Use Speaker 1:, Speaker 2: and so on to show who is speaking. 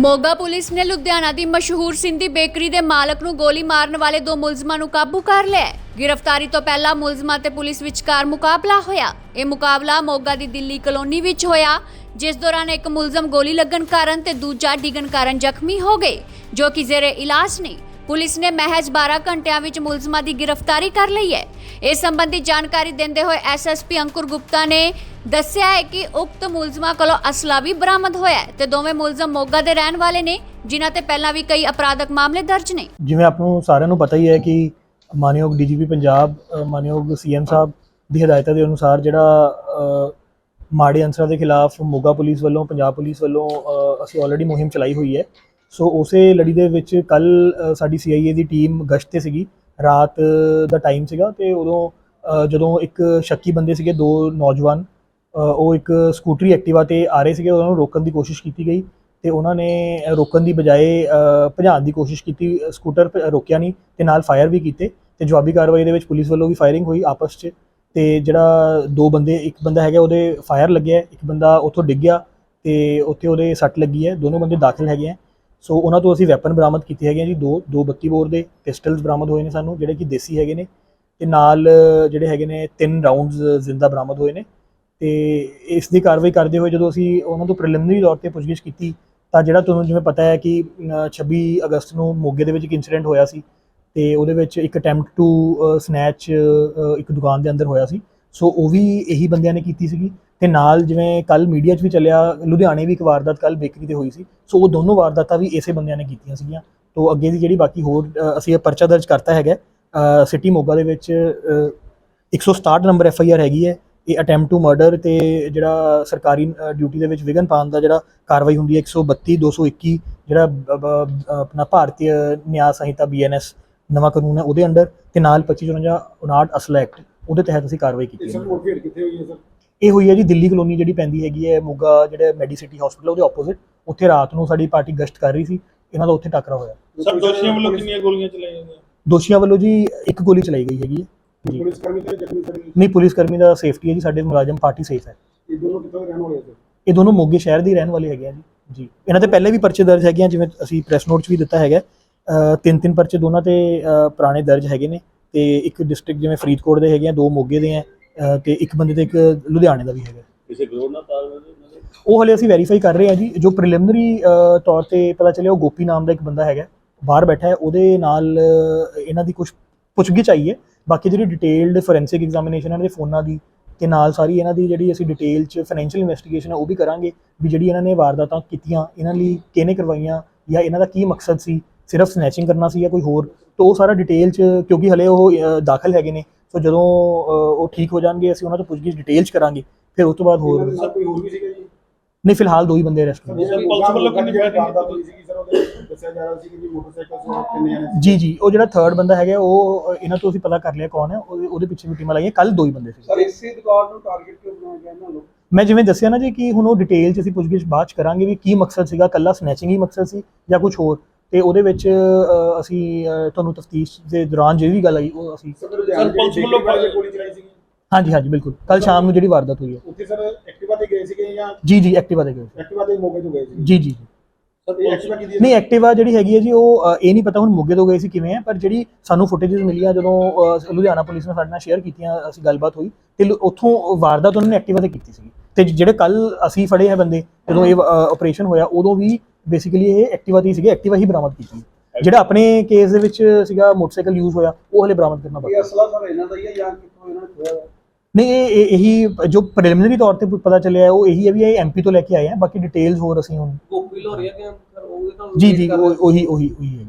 Speaker 1: Moga police ਨੇ ਲੁਧਿਆਣਾ ਦੀ ਮਸ਼ਹੂਰ Sindhi bakery ਦੇ ਮਾਲਕ ਨੂੰ ਗੋਲੀ ਮਾਰਨ ਵਾਲੇ ਦੋ ਮੁਲਜ਼ਮਾਂ ਨੂੰ ਕਾਬੂ ਕਰ ਲਿਆ ਗ੍ਰਿਫਤਾਰੀ ਤੋਂ ਪਹਿਲਾਂ ਮੁਲਜ਼ਮਾਂ ਤੇ ਪੁਲਿਸ ਵਿਚਕਾਰ ਮੁਕਾਬਲਾ ਹੋਇਆ। ਇਹ ਮੁਕਾਬਲਾ ਮੋਗਾ ਦੀ ਦਿੱਲੀ ਕਲੋਨੀ ਵਿੱਚ ਹੋਇਆ, ਜਿਸ ਦੌਰਾਨ ਇੱਕ ਮੁਲਜ਼ਮ ਗੋਲੀ ਲੱਗਣ ਕਾਰਨ ਤੇ ਦੂਜਾ ਡਿੱਗਣ ਕਾਰਨ ਜ਼ਖਮੀ ਹੋ ਗਏ, ਜੋ ਕਿ ਜ਼ੇਰੇ ਇਲਾਜ ਨੇ। ਪੁਲਿਸ ਨੇ ਮਹਿਜ਼ 12 ਘੰਟਿਆਂ ਵਿੱਚ ਮੁਲਜ਼ਮਾਂ ਦੀ ਗ੍ਰਿਫਤਾਰੀ ਕਰ ਲਈ ਹੈ। ਇਸ ਸੰਬੰਧੀ ਜਾਣਕਾਰੀ ਦਿੰਦੇ ਹੋਏ ਐਸਐਸਪੀ ਅੰਕੁਰ ਗੁਪਤਾ ਨੇ ਦੱਸਿਆ ਹੈ ਕਿ ਉਕਤ ਮੁਲਜ਼ਮਾਂ ਕੋਲੋਂ ਅਸਲਾ ਵੀ ਬਰਾਮਦ ਹੋਇਆ ਹੈ ਤੇ ਦੋਵੇਂ ਮੁਲਜ਼ਮ ਮੋਗਾ ਦੇ ਰਹਿਣ ਵਾਲੇ ਨੇ ਜਿਨ੍ਹਾਂ ਤੇ ਪਹਿਲਾਂ ਵੀ ਕਈ ਅਪਰਾਧਕ ਮਾਮਲੇ ਦਰਜ ਨੇ।
Speaker 2: ਜਿਵੇਂ ਆਪ ਨੂੰ ਸਾਰਿਆਂ ਨੂੰ ਪਤਾ ਹੀ ਹੈ ਕਿ ਮਾਨਯੋਗ ਡੀਜੀਪੀ ਪੰਜਾਬ ਅ, ਮਾਨਯੋਗ ਸੀਐਮ ਸਾਹਿਬ ਦੀ ਹਦਾਇਤਾਂ ਦੇ ਅਨੁਸਾਰ ਜਿਹੜਾ ਅ, ਮਾੜੇ ਅਨਸਰਾਂ ਦੇ ਖਿਲਾਫ ਮੋਗਾ ਪੁਲਿਸ ਵੱਲੋਂ ਪੰਜਾਬ ਪੁਲਿਸ ਵੱਲੋਂ ਅ, ਅਸੀਂ ਆਲਰੇਡੀ ਮੁਹਿੰਮ ਚਲਾਈ ਹੋਈ ਹੈ। ਸੋ ਉਸੇ ਲੜੀ ਦੇ ਵਿੱਚ ਕੱਲ ਸਾਡੀ ਸੀਆਈਏ ਦੀ ਟੀਮ ਗਸ਼ਤ ਤੇ ਸੀਗੀ। ਰਾਤ ਦਾ ਟਾਈਮ ਸੀਗਾ ਤੇ ਉਦੋਂ ਅ, ਜਦੋਂ ਇੱਕ ਸ਼ੱਕੀ ਬੰਦੇ ਸੀਗੇ ਦੋ ਨੌਜਵਾਨ ਉਹ ਇੱਕ ਸਕੂਟਰੀ ਐਕਟਿਵਾ ਤੇ ਆ ਰਹੇ ਸੀਗੇ, ਉਹਨਾਂ ਨੂੰ ਰੋਕਣ ਦੀ ਕੋਸ਼ਿਸ਼ ਕੀਤੀ ਗਈ ਤੇ ਉਹਨਾਂ ਨੇ ਰੋਕਣ ਦੀ ਬਜਾਏ ਭਜਾਉਣ ਦੀ ਕੋਸ਼ਿਸ਼ ਕੀਤੀ, ਸਕੂਟਰ ਪ- ਰੋਕਿਆ ਨਹੀਂ ਤੇ ਨਾਲ ਫਾਇਰ ਵੀ ਕੀਤੇ ਤੇ ਜਵਾਬੀ ਕਾਰਵਾਈ ਦੇ ਵਿੱਚ ਪੁਲਿਸ ਵੱਲੋਂ ਵੀ ਫਾਇਰਿੰਗ ਹੋਈ ਆਪਸ 'ਚ ਤੇ ਜਿਹੜਾ ਦੋ ਬੰਦੇ, ਇੱਕ ਬੰਦਾ ਹੈਗਾ ਉਹਦੇ ਫਾਇਰ ਲੱਗਿਆ, ਇੱਕ ਬੰਦਾ ਉੱਥੋਂ ਡਿੱਗ ਗਿਆ ਤੇ ਉੱਥੇ ਉਹਦੇ ਸੱਟ ਲੱਗੀ ਹੈ, ਦੋਨੋਂ ਬੰਦੇ ਦਾਖਲ ਹੈਗੇ ਆ ਸੋ ਉਹਨਾਂ ਤੋਂ ਅਸੀਂ ਵੈਪਨ ਬਰਾਮਦ ਕੀਤੇ ਹੈਗੇ ਆ ਜੀ, ਦੋ ਦੋ 32 ਬੋਰ ਦੇ ਪਿਸਟਲਸ ਬਰਾਮਦ ਹੋਏ ਨੇ ਸਾਨੂੰ, ਜਿਹੜੇ ਕਿ ਦੇਸੀ ਹੈਗੇ ਨੇ ਤੇ ਨਾਲ ਜਿਹੜੇ ਹੈਗੇ ਨੇ ਤਿੰਨ ਰਾਉਂਡਸ ਜ਼ਿੰਦਾ ਬਰਾਮਦ ਹੋਏ ਨੇ। ਤੇ ਇਸ ਦੀ ਕਾਰਵਾਈ ਕਰਦੇ ਹੋਏ ਜਦੋਂ ਅਸੀਂ ਉਹਨਾਂ ਤੋਂ ਪ੍ਰੀਲਿਮਿਨਰੀ ਤੌਰ ਤੇ ਪੁੱਛਗਿੱਛ ਕੀਤੀ ਤਾਂ ਜਿਹੜਾ ਤੁਹਾਨੂੰ ਜਿਵੇਂ ਪਤਾ ਹੈ ਕਿ ਅ, 26 ਅਗਸਤ ਨੂੰ ਮੋਗੇ ਦੇ ਵਿੱਚ ਇੱਕ ਇਨਸੀਡੈਂਟ ਹੋਇਆ ਸੀ ਤੇ ਉਹਦੇ ਵਿੱਚ ਇੱਕ ਅਟੈਂਪਟ ਟੂ ਸਨੈਚ ਇੱਕ ਦੁਕਾਨ ਦੇ ਅੰਦਰ ਹੋਇਆ ਸੀ। ਸੋ ਉਹ ਵੀ ਇਹੀ ਬੰਦਿਆਂ ਨੇ ਕੀਤੀ ਸੀਗੀ ਤੇ ਨਾਲ ਜਿਵੇਂ ਕੱਲ ਮੀਡੀਆ 'ਚ ਵੀ ਚੱਲਿਆ ਲੁਧਿਆਣੇ ਵੀ ਇੱਕ ਵਾਰਦਾਤ ਕੱਲ ਬੇਕਰੀ ਤੇ ਹੋਈ ਸੀ। ਸੋ ਉਹ ਦੋਨੋਂ ਵਾਰਦਾਤਾਂ ਵੀ ਇਸੇ ਬੰਦਿਆਂ ਨੇ ਕੀਤੀਆਂ ਸੀਗੀਆਂ। ਤੋਂ ਅੱਗੇ ਦੀ ਜਿਹੜੀ ਬਾਕੀ ਹੋਰ ਅਸੀਂ ਇਹ ਪਰਚਾ ਦਰਜ ਕਰਤਾ ਹੈਗਾ ਸਿਟੀ ਮੋਗਾ ਦੇ ਵਿੱਚ ਅ, 167 ਨੰਬਰ ਐਫ ਆਈ ਆਰ ਹੈਗੀ ਹੈ। ਇਹ ਅਟੈਂਪਟ ਟੂ ਮਰਡਰ ਤੇ ਜਿਹੜਾ ਸਰਕਾਰੀ ਡਿਊਟੀ ਦੇ ਵਿੱਚ ਵਿਗਨ ਪਾਉਣ ਦਾ ਜਿਹੜਾ ਕਾਰਵਾਈ ਹੁੰਦੀ ਹੈ 132 221 ਜਿਹੜਾ ਆਪਣਾ ਭਾਰਤੀ ਨਿਆਂ ਸੰਹਿਤਾ ਬੀਐਨਐਸ ਨਵਾਂ ਕਾਨੂੰਨ ਹੈ ਉਹਦੇ ਅੰਡਰ ਤੇ ਨਾਲ 2554 59 ਅਸਲਾ ਐਕਟ ਉਹਦੇ ਤਹਿਤ ਅਸੀਂ ਕਾਰਵਾਈ ਕੀਤੀ
Speaker 3: ਇਹ
Speaker 2: ਹੈ
Speaker 3: ਕਿੱਥੇ ਹੋਈ ਹੈ ਸਰ?
Speaker 2: ਇਹ ਹੋਈ ਹੈ ਜੀ ਦਿੱਲੀ ਕਲੋਨੀ ਜਿਹੜੀ ਪੈਂਦੀ ਹੈਗੀ ਹੈ ਮੋਗਾ ਜਿਹੜਾ ਮੈਡੀਸਿਟੀ ਹਸਪੀਟਲ ਉਹਦੇ ਆਪੋਜ਼ਿਟ ਉੱਥੇ ਰਾਤ ਨੂੰ ਸਾਡੀ ਪਾਰਟੀ ਗਸ਼ਤ ਕਰ ਰਹੀ ਸੀ ਇਹਨਾਂ ਦਾ ਉੱਥੇ ਟੱਕਰਾ ਹੋਇਆ।
Speaker 4: ਸਰ ਦੋਸ਼ੀਆਂ ਵੱਲੋਂ ਕਿੰਨੀਆਂ ਗੋਲੀਆਂ ਚਲਾਈਆਂ ਗਈਆਂ?
Speaker 2: ਦੋਸ਼ੀਆਂ ਵੱਲੋਂ ਜੀ ਇੱਕ ਗੋਲੀ ਚਲਾਈ ਗਈ ਹੈਗੀ ਹੈ। ਜੀ।
Speaker 3: ਪੁਲਿਸ ਕਰਮੀ ਤੇ ਜ਼ਖਮੀ ਸਰ
Speaker 2: ਨਹੀਂ ਪੁਲਿਸ ਕਰਮੀ ਦਾ ਸੇਫਟੀ ਹੈ ਜੀ ਸਾਡੇ ਮੁਲਾਜ਼ਮ ਪਾਰਟੀ ਸੇਫ ਹੈ।
Speaker 3: ਇਹ ਦੋਨੋਂ ਕਿੱਥੋਂ ਦੇ ਰਹਿਣ ਵਾਲੇ ਆ ਸਰ?
Speaker 2: ਇਹ ਦੋਨੋਂ ਮੋਗੇ ਸ਼ਹਿਰ ਦੇ ਹੀ ਰਹਿਣ ਵਾਲੇ ਹੈਗੇ ਆ ਜੀ। ਜੀ। ਇਹਨਾਂ ਤੇ ਪਹਿਲੇ ਵੀ ਪਰਚੇ ਦਰਜ ਹੈਗੇ ਆ ਜਿਵੇਂ ਅਸੀਂ ਪ੍ਰੈਸ ਨੋਟ 'ਚ ਵੀ ਦਿੱਤਾ ਹੈਗਾ। ਤਿੰਨ ਤਿੰਨ ਪਰਚੇ ਦੋਨਾਂ ਤੇ ਪੁਰਾਣੇ ਦਰਜ ਹੈਗੇ ਨੇ। ਤੇ ਇੱਕ ਡਿਸਟ੍ਰਿਕਟ ਜਿਵੇਂ ਫਰੀਦਕੋਟ ਦੇ ਹੈਗੇ ਆ ਦੋ ਮੋਗੇ ਦੇ ਆ ਤੇ ਇੱਕ ਬੰਦੇ ਤੇ ਇੱਕ ਲੁਧਿਆਣੇ ਦਾ ਵੀ ਹੈਗਾ।
Speaker 4: ਕਿਸੇ ਗਰੋਹ ਨਾਲ ਤਾਲਮੇਲ
Speaker 2: ਉਹ ਹਲੇ ਅਸੀਂ ਵੈਰੀਫਾਈ ਕਰ ਰਹੇ ਹਾਂ ਜੀ। ਜੋ ਪ੍ਰੀਲਿਮਿਨਰੀ ਤੌਰ ਤੇ ਪਤਾ ਚੱਲਿਆ ਉਹ ਗੋਪੀ ਨਾਮ ਦਾ ਇੱਕ ਬੰਦਾ ਹੈਗਾ। ਬਾਹਰ ਬੈਠਾ ਹੈ ਉਹਦੇ ਨਾਲ ਇਹਨਾਂ ਦੀ ਕੁਝ ਪੁੱਛਗਿੱਛ ਆਈ ਹੈ। ਬਾਕੀ ਜਿਹੜੀ ਡਿਟੇਲਡ ਫੋਰੈਂਸਿਕ ਐਗਜ਼ਾਮੀਨੇਸ਼ਨ ਇਹਨਾਂ ਦੇ ਫੋਨਾਂ ਦੀ ਤੇ ਨਾਲ ਸਾਰੀ ਇਹਨਾਂ ਦੀ ਜਿਹੜੀ ਅਸੀਂ ਡਿਟੇਲ ਚ ਫਾਈਨੈਂਸ਼ੀਅਲ ਇਨਵੈਸਟੀਗੇਸ਼ਨ ਹੈ ਉਹ ਵੀ ਕਰਾਂਗੇ ਵੀ ਜਿਹੜੀ ਇਹਨਾਂ ਨੇ ਵਾਰਦਾਤਾਂ ਕੀਤੀਆਂ ਇਹਨਾਂ ਲਈ ਕਿਹਨੇ ਕਰਵਾਈਆਂ ਜਾਂ ਇਹਨਾਂ ਦਾ ਕੀ ਮਕਸਦ ਸੀ ਸਿਰਫ ਸਨੈਚਿੰਗ ਕਰਨਾ ਸੀ ਜਾਂ ਕੋਈ ਹੋਰ। ਤਾਂ ਉਹ ਸਾਰਾ ਡਿਟੇਲ ਚ ਕਿਉਂਕਿ ਹਲੇ ਉਹ ਦਾਖਲ ਹੈਗੇ ਨੇ ਸੋ ਜਦੋਂ ਉਹ ਠੀਕ ਹੋ ਜਾਣਗੇ ਅਸੀਂ ਉਹਨਾਂ ਤੋਂ ਪੁੱਛਗਿੱਛ ਡਿਟੇਲ ਚ ਕਰਾਂਗੇ ਫਿਰ ਉਸ ਤੋਂ ਬਾਅਦ ਹੋਰ
Speaker 3: ਦੇ ਸਰ ਕੋਈ ਹੋਰ ਵੀ ਸੀਗਾ ਜੀ?
Speaker 2: ਨਹੀਂ ਫਿਲਹਾਲ ਦੋ ਹੀ ਬੰਦੇ ਅਰੈਸਟ ਹੋਏ।
Speaker 4: ਪੁਲਿਸ ਵੱਲੋਂ ਕਿੰਨੀ
Speaker 3: ਵਾਰਦਾਤ ਹੋਈ ਉਹਦੇ ਦੱਸਿਆ ਜਾ ਰਿਹਾ ਸੀ ਕਿ ਜੀ ਮੋਟਰਸਾਈਕਲ ਸਵਾਰ ਕਿੰਨੇ ਆਣੇ ਸੀ।
Speaker 2: ਜੀ ਜੀ ਉਹ ਜਿਹੜਾ ਥਰਡ ਬੰਦਾ ਹੈਗਾ ਉਹ ਇਹਨਾਂ ਤੋਂ ਅਸੀਂ ਪਤਾ ਕਰ ਲਿਆ ਕੌਣ ਹੈ। ਉਹਦੇ ਉਹਦੇ ਪਿੱਛੇ ਵੀ ਟੀਮਾਂ ਲਾਈਆਂ। ਕੱਲ ਦੋ ਹੀ ਬੰਦੇ ਸੀ।
Speaker 3: ਸਰ ਇਸੇ ਦੁਕਾਨ ਨੂੰ ਟਾਰਗੇਟ ਕਿਉਂ ਬਣਾਇਆ ਗਿਆ ਇਹਨਾਂ ਨੂੰ?
Speaker 2: ਮੈਂ ਜਿਵੇਂ ਦੱਸਿਆ ਨਾ ਜੀ ਕਿ ਹੁਣ ਉਹ ਡਿਟੇਲ ਚ ਅਸੀਂ ਪੁੱਛਗਿੱਛ ਬਾਅਦ ਚ ਕਰਾਂਗੇ ਵੀ ਕੀ ਮਕਸਦ ਸੀਗਾ। ਕੱਲਾ ਸਨੈਚਿੰਗ ਹੀ ਮਕਸਦ ਸੀ ਜਾਂ ਕੁਝ ਹੋਰ? ਤੇ ਉਹਦੇ ਵਿੱਚ ਅ, ਅਸੀਂ ਅ, ਤੁਹਾਨੂੰ ਤਫਤੀਸ਼ ਦੇ ਦੌਰਾਨ ਜਿਹੜੀ ਵੀ ਗੱਲ ਆਈ ਉਹ ਅਸੀਂ
Speaker 3: ਸਰ
Speaker 4: ਪੁਲਿਸ ਵੱਲੋਂ
Speaker 3: ਗੋਲੀ ਚਲਾਈ ਸੀਗੀ।
Speaker 2: ਹਾਂਜੀ ਹਾਂਜੀ ਬਿਲਕੁਲ। ਕੱਲ ਸ਼ਾਮ ਨੂੰ ਜਿਹੜੀ ਵਾਰਦਾਤ ਹੋਈ ਹੈ।
Speaker 3: ਉੱਥੇ ਸਰ ਐਕਟਿਵਾ ਤੇ ਗਏ ਸੀਗੇ ਜਾਂ
Speaker 2: ਜੀ ਜੀ ਐਕਟਿਵਾ ਦੇ ਗਏ ਸੀ।
Speaker 3: ਐਕਟਿਵਾ ਤੇ ਮੋਗੇ ਤੋਂ ਗਏ ਸੀ
Speaker 2: ਜੀ ਜੀ ਜੀ। ਨਹੀਂ ਐਕਟਿਵਾ ਜਿਹੜੀ ਹੈਗੀ ਹੈ ਜੀ ਉਹ ਅ, ਇਹ ਨਹੀਂ ਪਤਾ ਹੁਣ ਮੋਗੇ ਤੋਂ ਗਏ ਸੀ ਕਿਵੇਂ ਹੈ ਪਰ ਜਿਹੜੀ ਸਾਨੂੰ ਫੁਟੇजेस ਮਿਲੀਆਂ ਜਦੋਂ ਅ, ਲੁਧਿਆਣਾ ਪੁਲਿਸ ਨੇ ਸਾਡੇ ਨਾਲ ਸ਼ੇਅਰ ਕੀਤੀਆਂ ਅਸੀਂ ਗੱਲਬਾਤ ਹੋਈ ਤੇ ਲੁ- ਉੱਥੋਂ ਵਾਰਦਾਤ ਉਹਨਾਂ ਨੇ ਐਕਟਿਵਾ ਤੇ ਕੀਤੀ ਸੀ ਤੇ ਜਿਹੜੇ ਕੱਲ ਅਸੀਂ ਫੜੇ ਹੈ ਬੰਦੇ ਜਦੋਂ ਇਹ ਆਪਰੇਸ਼ਨ ਹੋਇਆ ਉਦੋਂ ਵੀ ਬੇਸਿਕਲੀ ਇਹ ਐਕਟਿਵਾ ਤੇ ਹੀ ਸੀਗੇ ਐਕਟਿਵਾ ਹੀ ਬਰਾਮਦ ਕੀਤੀ ਜਿਹੜਾ ਆਪਣੇ ਕੇਸ ਦੇ ਵਿੱਚ ਸੀਗਾ ਮੋਟਰਸਾਈਕਲ ਯੂਜ਼ ਹੋਇਆ ਉਹ ਹਲੇ ਬਰਾਮਦ ਕਰਨਾ ਬਾਕੀ ਹੈ।
Speaker 3: ਅਸਲਾ ਸਰ ਇਹਨਾਂ ਦਾ ਹੀ ਹੈ ਜਾਂ ਕਿੱਥੋਂ ਇਹਨਾਂ ਨੇ ਖੋਇਆ ਹੋਇਆ?
Speaker 2: ਨਹੀਂ ਇਹ ਇਹ- ਇਹੀ ਜੋ ਪ੍ਰੀਲਿਮਿਨਰੀ ਤੌਰ ਤੇ ਪਤਾ ਚੱਲਿਆ ਹੈ, ਉਹ ਇਹੀ ਹੈ ਵੀ ਇਹ ਐਮਪੀ ਤੋਂ ਲੈ ਕੇ ਆਏ ਆ ਬਾਕੀ ਡਿਟੇਲਸ ਹੋਰ ਅਸੀਂ ਹੁਣ
Speaker 5: ਗੋਪੀ ਲੋਰੀਆ ਕਿ ਸਰ ਉਹਦੇ ਨਾਲ
Speaker 2: ਜੀ ਜੀ ਉਹ- ਉਹੀ ਉਹੀ ਉਹੀ ਹੈ